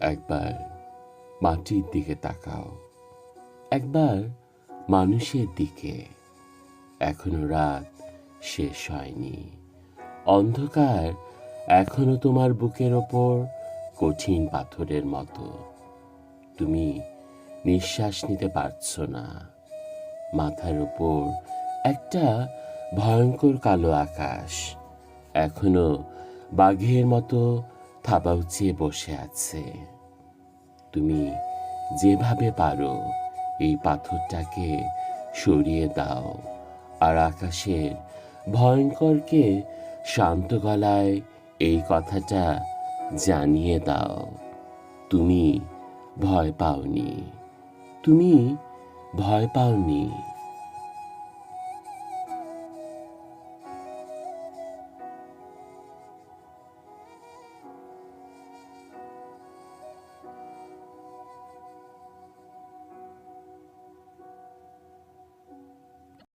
একবার মাটির দিকে তাকাও। একবার মানুষের দিকে। এখনও রাত শেষ হয়নি। অন্ধকার এখনও তোমার বুকের ওপর কঠিন পাথরের মতো। তুমি নিঃশ্বাস নিতে পারছ না। মাথার ওপর একটা ভয়ঙ্কর কালো আকাশ। এখনও বাঘের মতো থাবা উঁচিয়ে বসে আছে। তুমি যেভাবে পারো এই পাথরটাকে সরিয়ে দাও আর আকাশের ভয়ঙ্করকে শান্ত গলায় এই কথাটা জানিয়ে দাও। তুমি ভয় পাওনি। তুমি ভয় পাওনি।